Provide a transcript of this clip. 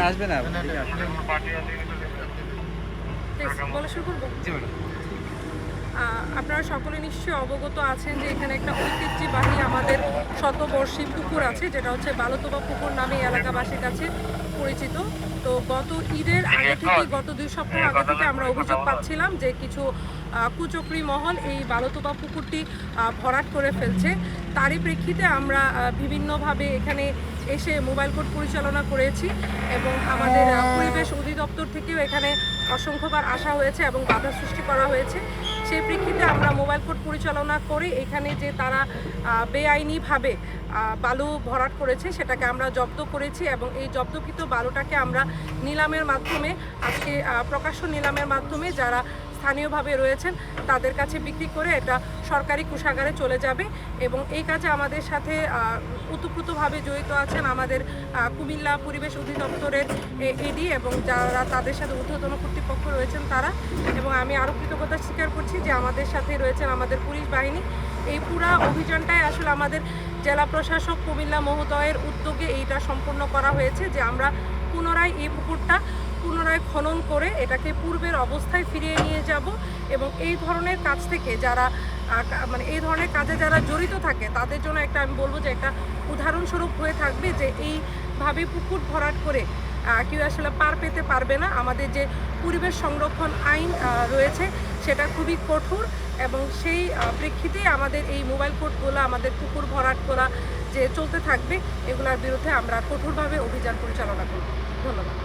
আসবে না? বলা শুরু করব। জি ম্যাডাম। আপনারা সকলে নিশ্চয়ই অবগত আছেন যে এখানে একটা ঐতিহ্যবাহী আমাদের শতবর্ষী পুকুর আছে যেটা হচ্ছে বালতোবা পুকুর নামে এলাকাবাসীর কাছে পরিচিত। তো গত ঈদের আগে থেকে গত দুই সপ্তাহ আগে থেকে আমরা অভিযোগ পাচ্ছিলাম যে কিছু কুচক্রী মহল এই বালতোবা পুকুরটি ভরাট করে ফেলছে। তারই প্রেক্ষিতে আমরা বিভিন্নভাবে এখানে এসে মোবাইল কোর্ট পরিচালনা করেছি এবং আমাদের পরিবেশ অধিদপ্তর থেকেও এখানে অসংখ্যবার আসা হয়েছে এবং বাধা সৃষ্টি করা হয়েছে। সেই প্রেক্ষিতে আমরা মোবাইল কোর্ট পরিচালনা করে এখানে যে তারা বেআইনিভাবে বালু ভরাট করেছে সেটাকে আমরা জব্দ করেছি এবং এই জব্দকৃত বালুটাকে আমরা নিলামের মাধ্যমে, আজকে প্রকাশ্য নিলামের মাধ্যমে যারা স্থানীয়ভাবে রয়েছেন, তাদের কাছে বিক্রি করে এটা সরকারি কোষাগারে চলে যাবে এবং এই কাজে আমাদের সাথে ওতপ্রোতভাবে জড়িত আছেন আমাদের কুমিল্লা পরিবেশ অধিদপ্তরের এডি এবং যারা তাদের সাথে ঊর্ধ্বতন কর্তৃপক্ষ রয়েছেন তারা এবং আমি আরও কৃতজ্ঞতা স্বীকার করছি যে আমাদের সাথে রয়েছেন আমাদের পুলিশ বাহিনী। এই পুরা অভিযানটাই আসলে আমাদের জেলা প্রশাসক কুমিল্লা মহোদয়ের উদ্যোগে এইটা সম্পন্ন করা হয়েছে যে আমরা পুনরায় এই পুকুরটা পুনরায় খনন করে এটাকে পূর্বের অবস্থায় ফিরিয়ে নিয়ে যাব এবং এই ধরনের কাজ থেকে যারা মানে এই ধরনের কাজে যারা জড়িত থাকে, তাদের জন্য একটা আমি বলব যে একটা উদাহরণস্বরূপ হয়ে থাকবে যে এইভাবে পুকুর ভরাট করে কেউ আসলে পার পেতে পারবে না। আমাদের যে পরিবেশ সংরক্ষণ আইন রয়েছে সেটা খুবই কঠোর এবং সেই প্রেক্ষিতেই আমাদের এই মোবাইল কোর্টগুলো আমাদের পুকুর ভরাট করা যে চলতে থাকবে, এগুলোর বিরুদ্ধে আমরা কঠোরভাবে অভিযান পরিচালনা করব। ধন্যবাদ।